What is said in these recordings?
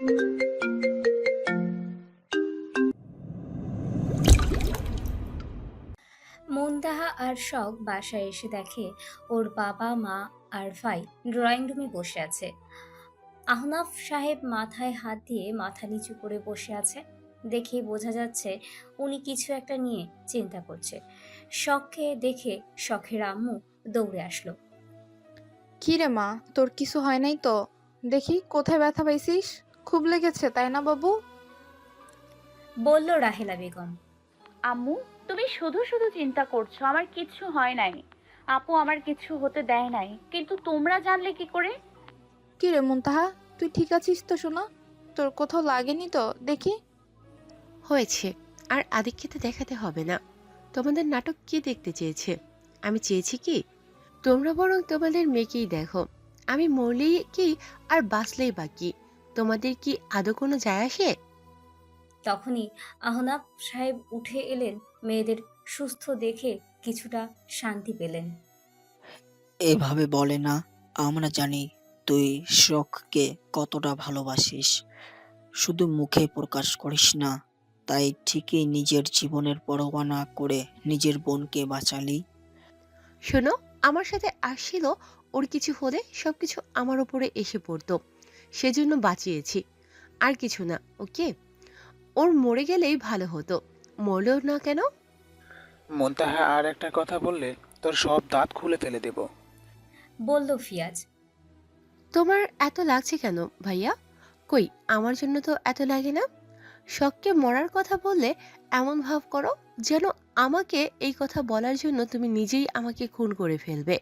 মুনতাহা আর শখ বাসায় এসে দেখে ওর বাবা, মা আর ভাই ড্রয়িং রুমে বসে আছে। আহনাফ সাহেব মাথায় হাত দিয়ে মাথা নিচু করে বসে আছে। দেখে বোঝা যাচ্ছে উনি কিছু একটা নিয়ে চিন্তা করছে। শখকে দেখে শখের আম্মু দৌড়ে আসলো। কি রে মা, তোর কিছু হয় নাই তো? দেখি কোথায় ব্যথা পাইছিস? খুব লেগেছে তাই না বাবু? বলল রাহেলা বেগম। আম্মু তুমি শুধু শুধু চিন্তা করছ আমার কিচ্ছু হয় নাই। আপু আমার কিছু হতে দেয় নাই কিন্তু তোমরা জানলে কি করে? কি রে মুনতাহা তুই ঠিক আছিস তো শোনা তোর কোথাও লাগেনি তো দেখি। হয়েছে আর আদিক্ষেতে দেখাতে হবে না। তোমাদের নাটক কে দেখতে চেয়েছে? আমি চেয়েছি কি? তোমরা বরং তোমাদের মেয়েকেই দেখো। আমি মরলেই কি আর বাঁচলেই বাকি তোমাদের কি আদৌ কোনো যায় আসে? তখনই আহনাফ সাহেব উঠে এলেন মেয়েদের সুস্থ দেখে কিছুটা শান্তি পেলেন। এভাবে বলে না আমরা জানি তুই শখকে কতটা ভালোবাসিস। শুধু মুখে প্রকাশ করিস না তাই ঠিকই নিজের জীবনের পরোয়া না করে নিজের বোনকে বাঁচালি। শোনো আমার সাথে আসছিল ওর কিছু হলে সবকিছু আমার উপরে এসে পড়তো। সেজন্য বাঁচিয়েছি। আর কিছু না ওকে? ওর মরে গেলেই ভালো হতো। মরলেও না কেন? মন্তাহা আর একটা কথা বললে তোর সব দাঁত খুলে ফেলে দেব। বলল ফিয়াজ। তোমার এত লাগছে কেন ভাইয়া? কই আমার জন্য তো এত লাগে না? শখকে মরার কথা বললে এমন ভাব করো যেন আমাকে এই কথা বলার জন্য তুমি নিজেই আমাকে খুন করে ফেলবে।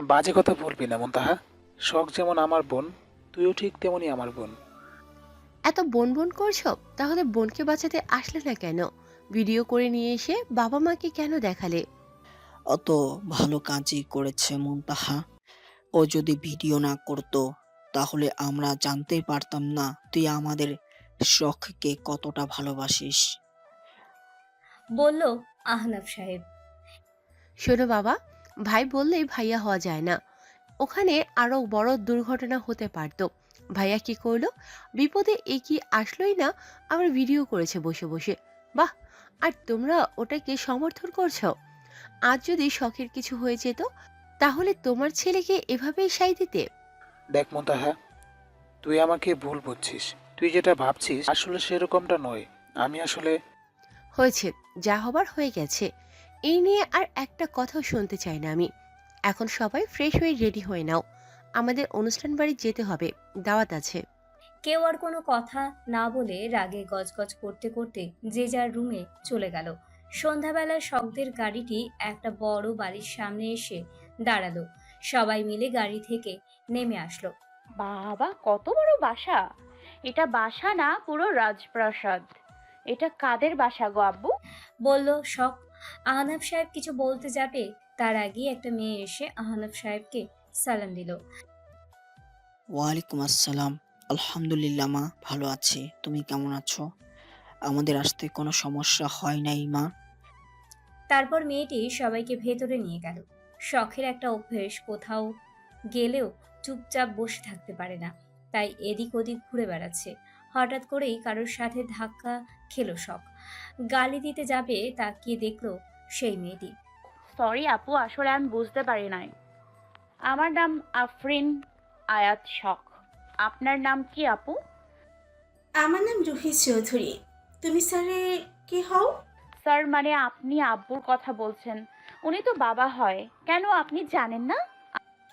বাজে কথা বলবি না মন্তাহা। শখ যেমন আমার বোন তুইও ঠিক তেমনই আমার বোন। এত বোন বোন করছ? তাহলে বোনকে বাঁচাতে আসলে না কেন? ভিডিও করে নিয়ে এসে বাবা মাকে কেন দেখালে? অত ভালো কাজই করেছে মুনতাহা। ও যদি ভিডিও না করতো তাহলে আমরা জানতেই পারতাম না তুই আমাদের শখকে কতটা ভালোবাসিস। বলল আহনাফ সাহেব। শোনো বাবা ভাই বললেই ভাইয়া হওয়া যায় না। ওখানে আরও বড় দুর্ঘটনা হতে পারতো। ভাইয়া কি করল? বিপদে এ কি আসলোই না আবার ভিডিও করেছে বসে বসে। বাহ আর তোমরা ওটাকে সমর্থন করছ? আজ যদি শখের কিছু হয়ে যেত তাহলে তোমার ছেলেকে এভাবেই সাই দিতে। দেখ মন্তাহা তুই আমাকে ভুল বুঝছিস। তুই যেটা ভাবছিস আসলে সেরকমটা নয়। আমি আসলে হয়েছে যা হবার হয়ে গেছে। এই নিয়ে আর একটা কথাও শুনতে চাই না আমি। এখন সবাই ফ্রেশ হয়ে রেডি হয়ে নাও। আমাদের অনুষ্ঠান বাড়ি যেতে হবে দাওয়াত আছে। কেউ আর কোনো কথা না বলে রাগে গজগজ করতে করতে যে যার রুমে চলে গেল। সন্ধ্যাবেলা শব্দের গাড়িটি একটা বড় বাড়ির সামনে এসে দাঁড়াল। সবাই মিলে গাড়ি থেকে নেমে আসলো। বাবা কত বড় বাসা! এটা বাসা না পুরো রাজপ্রাসাদ। এটা কাদের বাসা গো আব্বু? বলল শখ। আহনাব সাহেব কিছু বলতে যাবে তার আগে একটা মেয়ে এসে আহনাফ সাহেবকে সালাম দিল। ওয়ালাইকুম আসসালাম। আলহামদুলিল্লাহ মা ভালো আছি। তুমি কেমন আছো? আমাদের আসতে কোনো সমস্যা হয় নাই মা। তারপর মেয়েটি সবাইকে ভেতরে নিয়ে গেল। শখের একটা অভ্যেস কোথাও গেলেও চুপচাপ বসে থাকতে পারে না। তাই এদিক ওদিক ঘুরে বেড়াচ্ছে। হঠাৎ করেই কারোর সাথে ধাক্কা খেলো শখ। গালি দিতে যাবে তাকিয়ে দেখল সেই মেয়েটি। সরি আপু আসলে আমি বুঝতে পারি নাই। আমার নাম আফরিন আয়াত শখ। আপনার নাম কি আপু? আমার নাম রুহি চৌধুরী। তুমি স্যারের কি হও? স্যার মানে আপনি আব্বুর কথা বলছেন। উনি তো বাবা হয়। কেন আপনি জানেন না?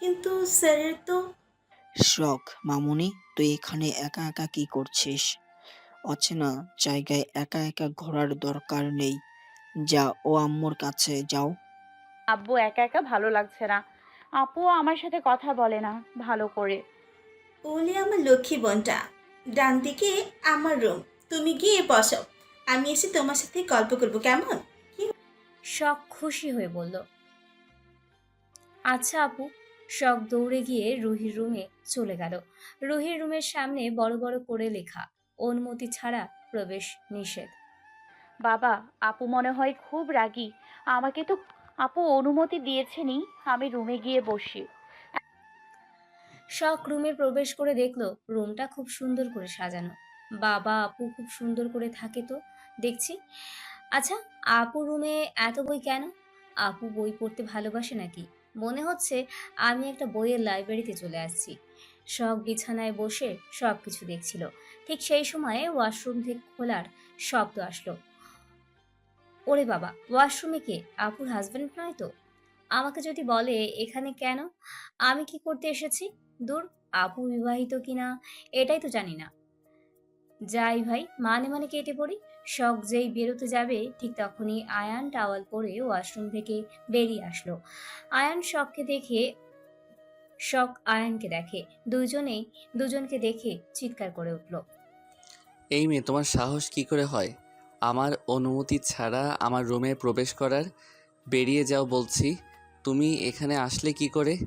কিন্তু স্যারের তো শখ মামুনি তুই এখানে একা একা কি করছিস? অচেনা জায়গায় একা একা ঘোরার দরকার নেই। যা ও আম্মুর কাছে যাও। আব্বু একা একা ভালো লাগছে না। আপু আমার সাথে কথা বলে না ভালো করে। ওলি আমার লক্ষ্মী বোনটা। ডান দিকে আমার রুম। তুমি গিয়ে বসো। আমি এসে তোমার সাথে গল্প করব কেমন? শখ খুশি হয়ে বলল আচ্ছা আপু। শখ দৌড়ে গিয়ে রুহির রুমে চলে গেল। রুহির রুমের সামনে বড় বড় করে লেখা অনুমতি ছাড়া প্রবেশ নিষেধ। বাবা আপু মনে হয় খুব রাগী। আমাকে তো আপু অনুমতি দিয়েছেনই, আমি রুমে গিয়ে বসি। শখ রুমে প্রবেশ করে দেখল রুমটা খুব সুন্দর করে সাজানো। বাবা, আপু খুব সুন্দর করে থাকে তো, দেখছি। আচ্ছা আপু রুমে এত বই কেন? আপু বই পড়তে ভালোবাসে নাকি? মনে হচ্ছে আমি একটা বইয়ের লাইব্রেরিতে চলে আসছি। শখ বিছানায় বসে সব কিছু দেখছিল। ঠিক সেই সময়ে ওয়াশরুম থেকে খোলার শব্দ আসলো। ওরে বাবা ওয়াশরুমে কে? আপুর হাজবেন্ড নয় তো? আমাকে যদি বলে, এখানে কেন? আমি কি করতে এসেছি? দূর, আপু বিবাহিত কিনা, এটাই তো জানি না। যাই ভাই মানে মানে কেটে পড়ি। শখ যেই বেরোতে যাবে, ঠিক তখনই আয়ান টাওয়াল পরে ওয়াশরুম থেকে বেরিয়ে আসলো। আয়ান শখকে দেখে, শখ আয়ানকে দেখে, দুজনেই, দুজনকে দেখে চিৎকার করে উঠল। এই মেয়ে, তোমার সাহস কি করে হয়? আমার অনুমতি ছাড়া আমার রুমে প্রবেশ করার, বেরিয়ে যাও বলছি। তুমি এখানে আসলে কি করে?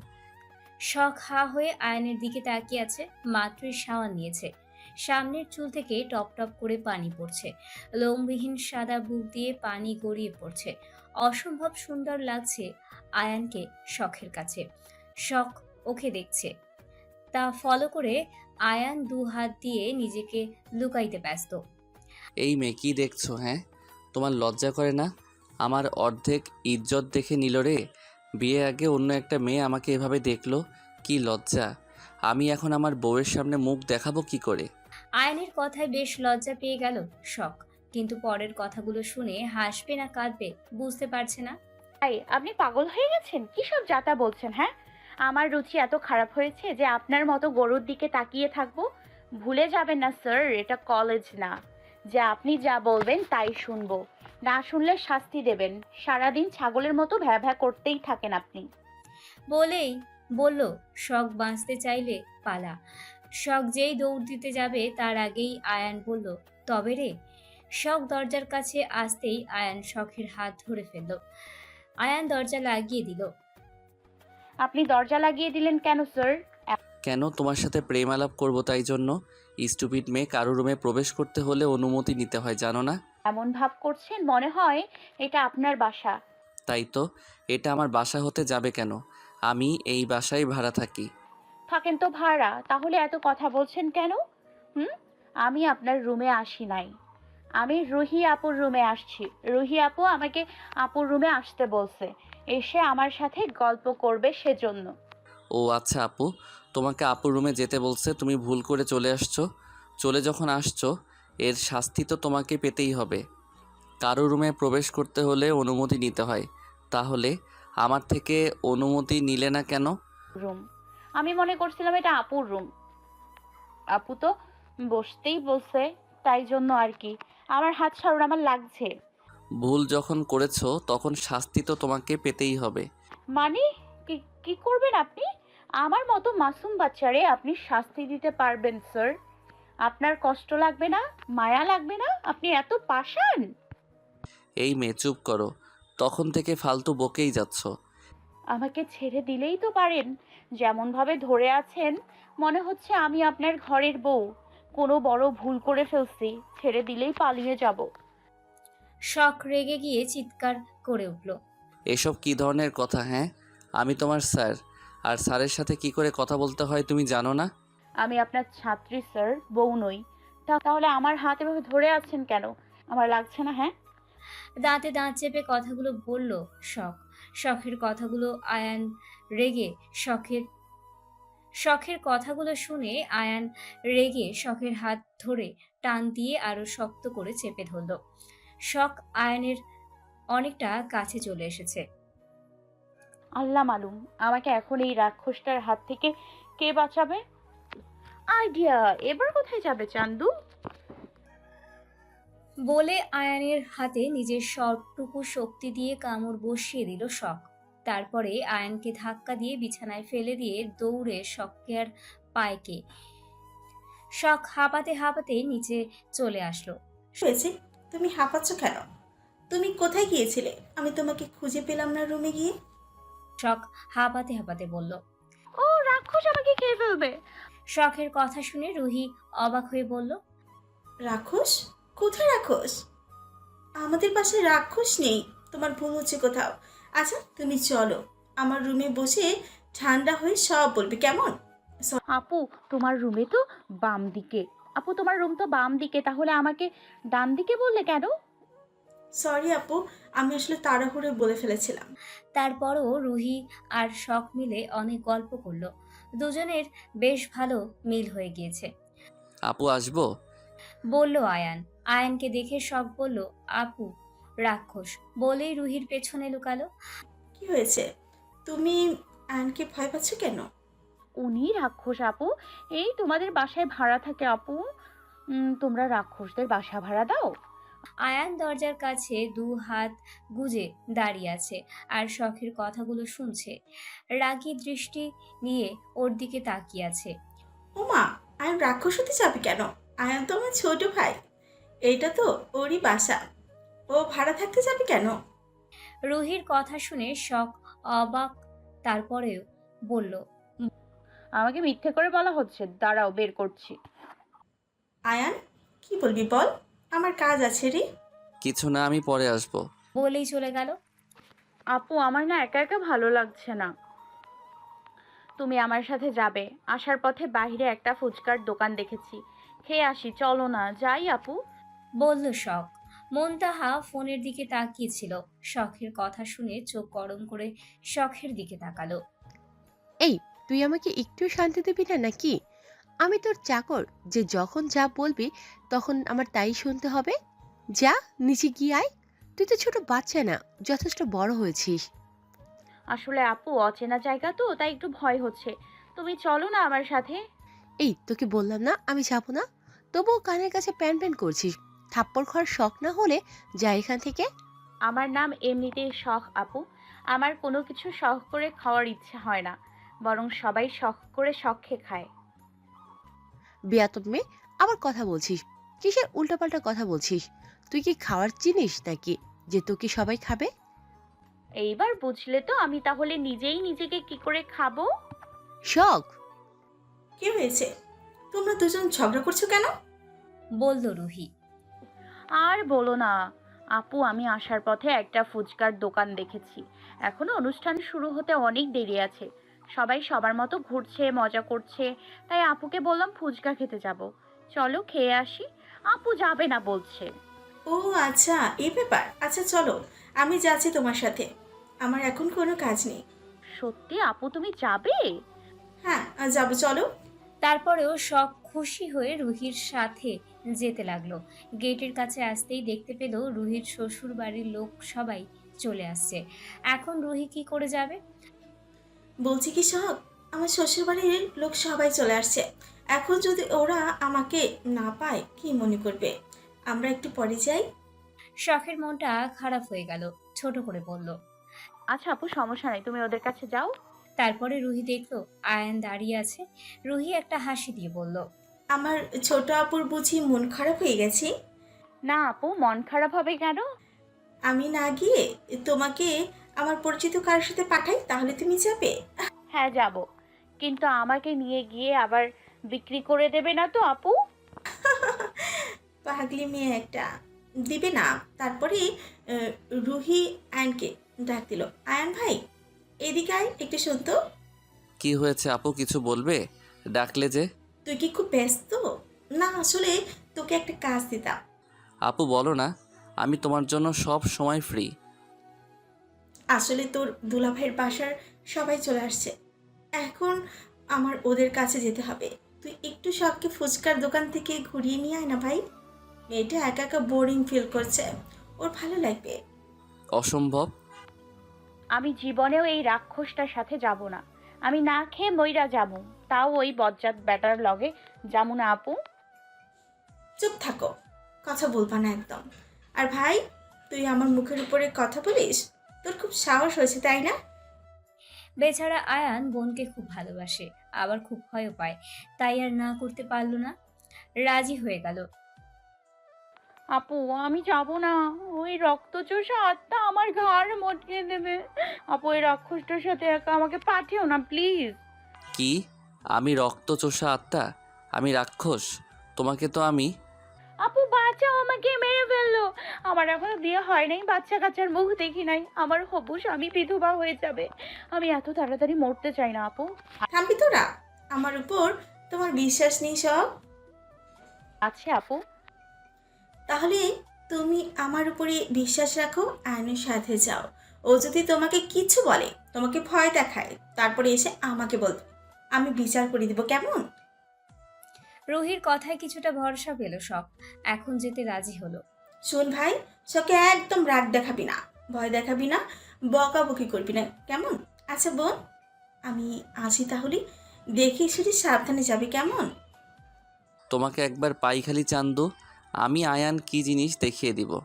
শখ হা হয়ে আয়নের দিকে তাকিয়ে আছে, মাত্রই শাওয়ার নিয়েছে। সামনের চুল থেকে টপ টপ করে পানি পড়ছে। লোমবিহীন সাদা বুক দিয়ে পানি গড়িয়ে পড়ছে। অসম্ভব সুন্দর লাগছে আয়ানকে শখের কাছে। শখ ওকে দেখছে। তা ফলো করে আয়ান দু হাত দিয়ে নিজেকে লুকাইতে ব্যস্ত। এই মেয়ে কি দেখছ হ্যাঁ? তোমার লজ্জা করে না? আমার অর্ধেক ইজ্জত দেখে নিল রে। বিয়ে আগে অন্য একটা মেয়ে আমাকে এভাবে দেখল। কি লজ্জা। আমি এখন আমার বউয়ের সামনে মুখ দেখাবো কি করে? আয়নের কথায় বেশ লজ্জা পেয়ে গেল শখ। কিন্তু পরের কথাগুলো শুনে হাসবে না কাঁদবে বুঝতে পারছে না। তাই আপনি পাগল হয়ে গেছেন? কি সব যাতা বলছেন হ্যাঁ? আমার রুচি এত খারাপ হয়েছে যে আপনার মতো গরুর দিকে তাকিয়ে থাকব? ভুলে যাবেন না স্যার এটা কলেজ না। যে আপনি যা বলবেন তাই শুনব। না শুনলে শাস্তি দেবেন। সারাদিন ছাগলের মতো ভ্যা ভ্যা করতেই থাকেন আপনি। বলেই বলল শখ বাঁচতে চাইলে পালা। শখ যেই দৌড় দিতে যাবে তার আগেই আয়ান বলল তবে রে? শখ দরজার কাছে আসতেই আয়ান শখের হাত ধরে ফেলল। আয়ান দরজা লাগিয়ে দিল। আপনি দরজা লাগিয়ে দিলেন কেন স্যার? কেন তোমার সাথে প্রেম আলাপ করব তাই জন্য? স্টুপিড মেয়ে কারও রুমে প্রবেশ করতে হলে অনুমতি নিতে হয় জানো না? এমন ভাব করছেন মনে হয় এটা আপনার বাসা। তাই তো এটা আমার বাসা হতে যাবে কেন? আমি এই বাসায় ভাড়া থাকি। থাকেন তো ভাড়া তাহলে এত কথা বলছেন কেন? হুম? আমি আপনার রুমে আসি নাই। আমি রুহি আপুর রুমে আসছি। রুহি আপু আমাকে আপুর রুমে আসতে বলছে। এসে আমার সাথে গল্প করবে সেজন্য। ও আচ্ছা আপু তোমাকে আপুর রুমে যেতে বলছে তুমি ভুল করে চলে আসছো। চলে যখন আসছো এর শাস্তি তো তোমাকে পেতেই হবে। কারও রুমে প্রবেশ করতে হলে অনুমতি নিতে হয়। তাহলে আমার থেকে অনুমতি নিলে না কেন? রুম। আমি মনে করছিলাম এটা আপুর রুম। আপু তো বসতেই বলছে তাই জন্য আর কি। আমার হাত ছাড়ুন আমার লাগছে। ভুল যখন করেছ তখন শাস্তি তো তোমাকে পেতেই হবে। মানে? কি কি করবেন আপনি? আমার মতো মাসুম বাচ্চারে আপনি শাস্তি দিতে পারবেন স্যার। আপনার কষ্ট লাগবে না মায়া লাগবে না আপনি এত পাষাণ। এই মেয়ে চুপ করো। তখন থেকে ফালতু বকেই যাচ্ছ। আমাকে ছেড়ে দিলেই তো পারেন। যেমনভাবে ধরে আছেন মনে হচ্ছে আমি আপনার ঘরের বউ। কোনো বড় ভুল করে ফেলছি ছেড়ে দিলেই পালিয়ে যাব। শখ রেগে গিয়ে চিৎকার করে উঠল। এসব কি ধরনের কথা হ্যাঁ? আমি তোমার স্যার। আর স্যারের সাথে কি করে কথা বলতে হয় তুমি জানো না? আমি আপনার ছাত্রী স্যার বউ নই। তা- তাহলে আমার হাত এভাবে ধরে আছেন কেন? আমার লাগছে না হ্যাঁ? দাঁতে দাঁত চেপে কথাগুলো বলল শখ। শখের কথাগুলো আয়ান রেগে শখের শখের কথাগুলো শুনে আয়ান রেগে শখের হাত ধরে টান দিয়ে আরও শক্ত করে চেপে ধরল। শখ আয়ানের অনেকটা কাছে চলে এসেছে। আল্লাহ মালুম আমাকে এখন এই রাক্ষসটার হাত থেকে কে বাঁচাবে? আইডিয়া এবার কোথায় যাবে চান্দু? বলে আয়ানের হাতে নিজের সবটুকু শক্তি দিয়ে কামড় বসিয়ে দিল শখ। তারপরে আয়ানকে ধাক্কা দিয়ে বিছানায় ফেলে দিয়ে দৌড়ে শখকে আর পায়কে। শখ হাঁপাতে হাঁপাতে নিচে চলে আসলো। হয়েছে? তুমি হাঁপাচ্ছ কেন? তুমি কোথায় গিয়েছিলে? আমি তোমাকে খুঁজে পেলাম না রুমে গিয়ে। শখ হাঁপাতে হাঁপাতে বলল ও রাক্ষস আমাকে খেয়ে ফেলবে। শখের কথা শুনে রুহি অবাক হয়ে বলল রাক্ষস? কোথায় রাক্ষস? আমাদের পাশে রাক্ষস নেই তোমার ভুল হচ্ছে কোথাও। আচ্ছা তুমি চলো আমার রুমে বসে ঠান্ডা হয়ে সব বলবে কেমন? আপু তোমার রুমে তো বাম দিকে। আপু তোমার রুম তো বাম দিকে তাহলে আমাকে ডান দিকে বললে কেন? সরি আপু আমি আসলে তাড়াহুড়ো বলে ফেলেছিলাম। তারপরও রুহি আর শখ মিলে অনেক গল্প করল। দুজনের বেশ ভালো মিল হয়ে গিয়েছে। আপু আসব? বলল আয়ান। আয়ানকে দেখে শখ বলল আপু রাক্ষস। বলেই রুহির পেছনে লুকালো। কি হয়েছে? তুমি আয়নকে ভয় পাচ্ছ কেন? উনি রাক্ষস আপু। এই তোমাদের বাসায় ভাড়া থাকে আপু। উম, তোমরা রাক্ষসদের বাসা ভাড়া দাও। আয়ান দরজার কাছে দু হাত গুজে দাঁড়িয়ে আছে আর শখের কথাগুলো শুনছে। রাগী দৃষ্টি নিয়ে ওর দিকে তাকিয়ে আছে। ওমা আয়ন রাক্ষস হতে যাবে কেন? আয়ন তো আমার ছোট ভাই। এইটা তো ওরই বাসা। ও ভাড়া থাকতে যাবে কেন? রুহির কথা শুনে শখ অবাক তারপরেও বলল আমাকে মিথ্যে করে বলা হচ্ছে। দাঁড়াও বের করছি। আয়ান কি বলবি বল? আমার কাজ আছে রে। কিছু না আমি পরে আসব। বলেই চলে গেল। আপু আমার না একা একা ভালো লাগছে না। তুমি আমার সাথে যাবে। আসার পথে বাইরে একটা ফুচকার দোকান দেখেছি। খেয়ে আসি চলো না যাই আপু। বলল শখ। মন্তাহা ফোনের দিকে তাকিয়েছিল। শখের কথা শুনে চোখ গরম করে শখের দিকে তাকালো। এই তুই আমাকে একটু শান্তি দিবি না নাকি? আমি তোর চাকর যে যখন যা বলবি তখন আমার তাই শুনতে হবে। যা নিচে গিয়ে আয়। তুই তো ছোট বাচ্চা না যথেষ্ট বড় হয়েছিস। আসলে আপু অচেনা জায়গা তো তাই একটু ভয় হচ্ছে। তুমি চলো না আমার সাথে। এই তোকে বললাম না আমি যাব না। তবুও কানের কাছে প্যান প্যান করছিস। থাপ্পড় খাওয়ার শখ না হলে যা এখান থেকে। আমার নাম এমনিতেই শখ আপু। আমার কোনো কিছু শখ করে খাওয়ার ইচ্ছে হয় না। বরং সবাই শখ করে শখে খায় বেয়াতব মেয়ে আবার কথা বলছিস? কিসের উল্টাপাল্টা কথা বলছিস? তুই কি খাওয়ার চিনিস নাকি যে তোকে সবাই খাবে? এইবার বুঝলে তো আমি তাহলে নিজেই নিজেকে কি করে খাব? শখ। কি হয়েছে? তোমরা দুজন ঝগড়া করছ কেন? বলল রুহি। আর বলো না আপু আমি আসার পথে একটা ফুচকার দোকান দেখেছি। এখনও অনুষ্ঠান শুরু হতে অনেক দেরি আছে। সবাই সবার মতো ঘুরছে মজা করছে। তাই আপুকে বললাম ফুচকা খেতে যাব। চলো খেয়ে আসি। আপু যাবে না বলছে। ও আচ্ছা এই ব্যাপার। আচ্ছা চলো আমি যাচ্ছি তোমার সাথে। আমার এখন কোনো কাজ নেই। সত্যি আপু তুমি যাবে? হ্যাঁ যাব চলো। তারপরেও সব খুশি হয়ে রুহির সাথে যেতে লাগল। গেটের কাছে আসতেই দেখতে পেল রুহির শ্বশুর বাড়ির লোক সবাই চলে আসছে। এখন রুহি কি করে যাবে? বলছি কি সব আমার শ্বশুরবাড়ির লোক সবাই চলে আসছে। এখন যদি ওরা আমাকে না পায় কি মনে করবে? আমরা একটু পরে যাই। শখের মনটা খারাপ হয়ে গেল ছোট করে বলল। আচ্ছা আপু সমস্যা নাই তুমি ওদের কাছে যাও। তারপরে রুহি দেখল আয়ান দাঁড়িয়ে আছে। রুহি একটা হাসি দিয়ে বলল আমার ছোট আপুর বুঝি মন খারাপ হয়ে গেছে? না আপু মন খারাপ হবে কেন? আমি না গিয়ে তোমাকে আমার পরিচিত কারোর সাথে পাঠাই তাহলে তুমি যাবে। হ্যাঁ যাব। কিন্তু আমাকে নিয়ে গিয়ে আবার বিক্রি করে দেবে না তো আপু? পাগলি মেয়ে একটা। দিবে না। তারপরে আহ, রুহি আয়নকে ডাক দিল। আয়ন ভাই এদিকে আয় একটু শুনতো? কি হয়েছে আপু কিছু বলবে? ডাকলে যে। তুই কি খুব ব্যস্ত? না আসলে তোকে একটা কাজ দিতাম। আপু বলো না। আমি তোমার জন্য সব সময় ফ্রি আসলে তোর দুলাভাইয়ের বাসার সবাই চলে আসছে। এখন আমার ওদের কাছে যেতে হবে। তুই একটু সবকে ফুচকার দোকান থেকে ঘুরিয়ে নিয়ে আয় না ভাই। মেয়েটা একা একা বোরিং ফিল করছে। ওর ভালো লাগবে। অসম্ভব। আমি জীবনেও এই রাক্ষসটার সাথে যাব না। আমি না খেয়ে মইরা যাব। তাও ওই বজ্জাত ব্যাটার লগে। যাব না আপু? চুপ থাকো। কথা বলবা না একদম। আর ভাই তুই আমার মুখের উপরে কথা বলিস? তোর খুব সাহস হয়েছে তাই না? বেচারা আয়ান বোনকে খুব ভালোবাসে আবার খুব ভয়ও পায়। তাই আর না করতে পারল না। রাজি হয়ে গেল। আপু আমি যাব না। ওই রক্তচোষা আত্মা আমার ঘাড় মটকে দেবে। আপু ওই রাক্ষসটার সাথে একা আমাকে পাঠিও না প্লিজ। কি? আমি রক্তচোষা আত্মা? আমি রাক্ষস? তোমাকে তো আমি আপু বাঁচাও আমাকে মেরে ফেলল। আমার এখনও বিয়ে হয় নাই বাচ্চা কাচ্চার মুখ দেখি নাই। আমার হবু স্বামী বিধবা হয়ে যাবে। আমি এত তাড়াতাড়ি মরতে চাই না আপু। থামবি তোরা? আমার উপর তোমার বিশ্বাস নেই সব? আছে আপু। তাহলে তুমি আমার উপরে বিশ্বাস রাখো আয়নের সাথে যাও। ও যদি তোমাকে কিছু বলে তোমাকে ভয় দেখায় তারপরে এসে আমাকে বলবে। আমি বিচার করে দিব কেমন? রুহির কথায় কিছুটা ভরসা পেল শখ। এখন যেতে রাজি হলো। শোন ভাই সকে একদম রাগ দেখাবি না ভয় দেখাবি না বকাবকি করবি না কেমন? আচ্ছা বোন আমি আসি তাহলে দেখি শুধু সাবধানে যাবি কেমন? তোমাকে একবার পাইখালি চান্দু আমি আয়ান কি জিনিস দেখিয়ে দিব।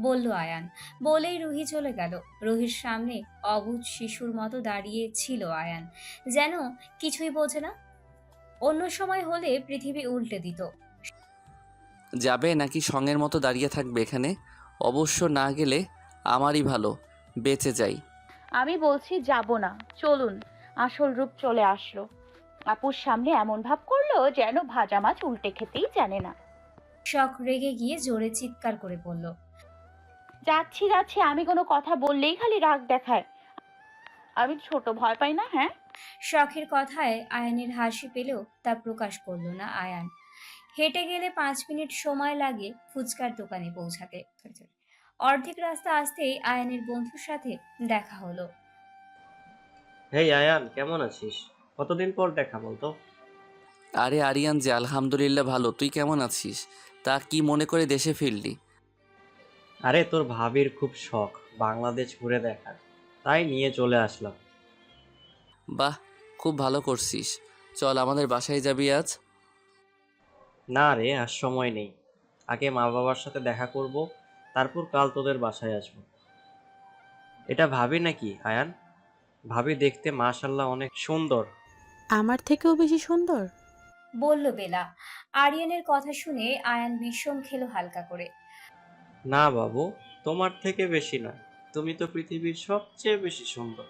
বলল আয়ান। বলেই রুহি চলে গেল। রুহির সামনে অবুঝ শিশুর মতো দাঁড়িয়ে ছিল আয়ান। যেন কিছুই বোঝে না অন্য সময় হলে পৃথিবী উল্টে দিত। যাবে নাকি সঙ্গের মতো দাঁড়িয়ে থাকবে এখানে? অবশ্য না গেলে আমারই ভালো বেঁচে যাই। আমি বলছি যাব না চলুন আসল রূপ চলে আসলো। আপুর সামনে এমন ভাব করল যেন ভাজা মাছ উল্টে খেতেই জানে না। শখ রেগে গিয়ে জোরে চিৎকার করে বলল যাচ্ছি যাচ্ছি আমি কোনো কথা বললেই খালি রাগ দেখায়। আমি ছোট ভয় পাই না হ্যাঁ? শখের কথায় আয়ানের হাসি পেলেও তা প্রকাশ করল না আয়ান। হেঁটে গেলে পাঁচ মিনিট সময় লাগে ফুচকার দোকানে পৌঁছাতে. অর্ধেক রাস্তা আসতেই আয়ানের বন্ধুর সাথে দেখা হলো। হেই আয়ান কেমন আছিস? কতদিন পর দেখা বলতো? আরে আরিয়ান যে আলহামদুলিল্লাহ ভালো। তুই কেমন আছিস? তা কি মনে করে দেশে ফিরলি? আরে তোর ভাবির খুব শখ বাংলাদেশ ঘুরে দেখার। তাই নিয়ে চলে আসলাম। বাহ খুব ভালো করছিস। চল আমাদের বাসায় যাবি আজ? না রে আর সময় নেই। আগে মা বাবার সাথে দেখা করব তারপর কাল তোদের বাসায় আসব। এটা ভাবি নাকি আয়ান? ভাবি দেখতে মাশাল্লাহ অনেক সুন্দর। আমার থেকেও বেশি সুন্দর? বলল বেলা। আরিয়ানের কথা শুনে আয়ান বিষম খেলো হালকা করে। না বাবু তোমার থেকে বেশি না তুমি তো পৃথিবীর সবচেয়ে বেশি সুন্দর।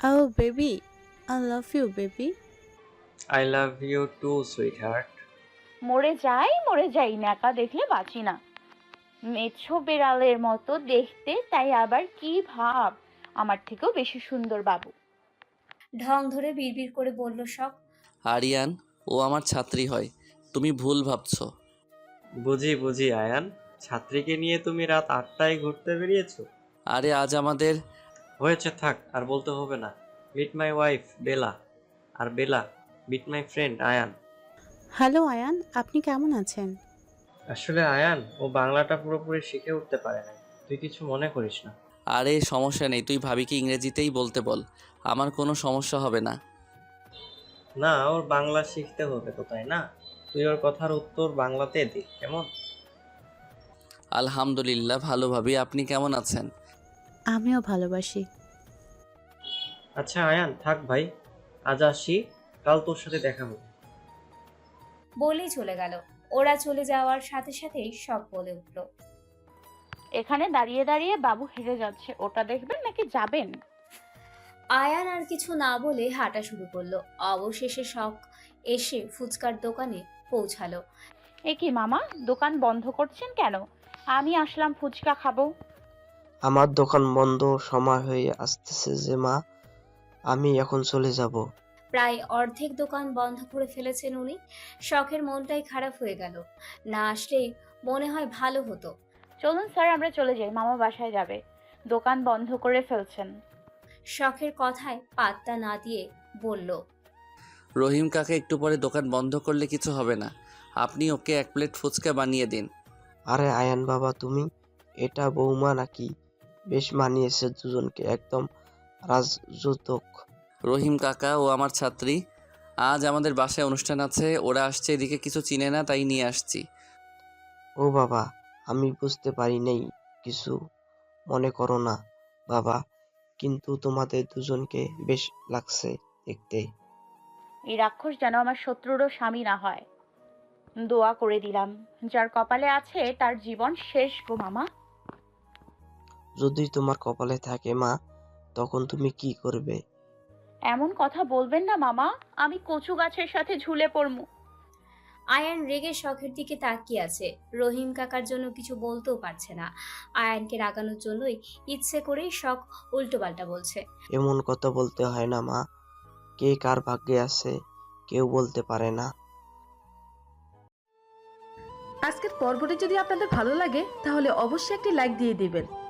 ও baby I love you baby I love you too sweetheart মরে যাই মরে যাই ন্যাকা দেখলে বাঁচি না। মেছো বেড়ালের মতো দেখতে তাই আবার কি ভাব? আমার থেকেও বেশি সুন্দর বাবু। ঢং ধরে বিড়বিড় করে বলল শখ আরিয়ান ও আমার ছাত্রী হয়। তুমি ভুল ভাবছ। বুঝি বুঝি আয়ান। ছাত্রীকে নিয়ে তুমি রাত আটটায় ঘুরতে বেরিয়েছো? আরে আজ আমাদের হয়েছে থাক আর বলতে হবে না। Meet my wife Bela R Bela meet my friend Ayaan hello Ayaan আপনি কেমন আছেন? আসলে আয়ান ও বাংলাটা পুরোপুরি শিখে উঠতে পারে না তুই কিছু মনে করিস না। আরে সমস্যা নেই তুই ভাবিকে ইংরেজিতেই বলতে বল। আমার কোনো সমস্যা হবে না। না ওর বাংলা শিখতে হবে তো তাই না? তুই ওর কথার উত্তর বাংলাতে দে কেমন? আলহামদুলিল্লাহ ভালো ভাবি। আপনি কেমন আছেন? আমিও ভালোবাসি। আচ্ছা আয়ান থাক ভাই। আজ আসি কাল তোর সাথে দেখা হবে। বলেই চলে গেল। ওরা চলে যাওয়ার সাথে সাথেই শখ বলে উঠল। এখানে দাঁড়িয়ে দাঁড়িয়ে বাবু হেরে যাচ্ছে। ওটা দেখবেন নাকি যাবেন? আয়ান আর কিছু না বলে হাঁটা শুরু করল। অবশেষে শখ এসে ফুচকার দোকানে পৌঁছালো। এ কি মামা দোকান বন্ধ করছেন কেন? আমি আসলাম ফুচকা খাব। আমার দোকান বন্ধ সময় হয়ে আসতেছে যে মা আমি এখন চলে যাব। প্রায় অর্ধেক দোকান বন্ধ করে ফেলেছেন উনি। শখের মনটাই খারাপ হয়ে গেল। না আসলেই মনে হয় ভালো হতো। চলুন স্যার আমরা চলে যাই। মামা বাসায় যাবে। দোকান বন্ধ করে ফেলছেন। শখের কথায় পাত্তা না দিয়ে বলল রহিম কাকে একটু পরে দোকান বন্ধ করলে কিছু হবে না। আপনি ওকে এক প্লেট ফুচকা বানিয়ে দিন। আরে আয়ান বাবা তুমি এটা বৌমা নাকি? বেশ মানিয়েছে দুজনকে একদম রাজযোতক রহিম কাকা ও আমার ছাত্রী আজ আমাদের বাসায় অনুষ্ঠান আছে ওরা আসছে এদিকে কিছু চিনে না তাই নিয়ে আসছি। ও বাবা আমি বুঝতে পারি নাই কিছু। মনে করো না বাবা কিন্তু তোমাদের দুজনকে বেশ লাগছে দেখতে। এই রাক্ষস যেন আমার শত্রুরও স্বামী না হয়। দোয়া করে দিলাম যার কপালে আছে তার জীবন শেষ গো মামা। যদি তোমার কপালে থাকে মা তখন তুমি কি করবে? এমন কথা বলবেন না মামা আমি কচু গাছের সাথে ঝুলে পড়মু। আয়ান রেগে শখের দিকে তাকিয়ে আছে। রহিম কাকার জন্য কিছু বলতেও পারছে না। আয়ানকে রাগানোর জন্যই ইচ্ছে করেই শখ উল্টোপাল্টা বলছে। এমন কথা বলতে হয় না মা। কে কার ভাগ্যে আছে কেউ বলতে পারে না। আজকের পর্বটি যদি আপনাদের ভালো লাগে তাহলে অবশ্যই একটি লাইক দিয়ে দিবেন।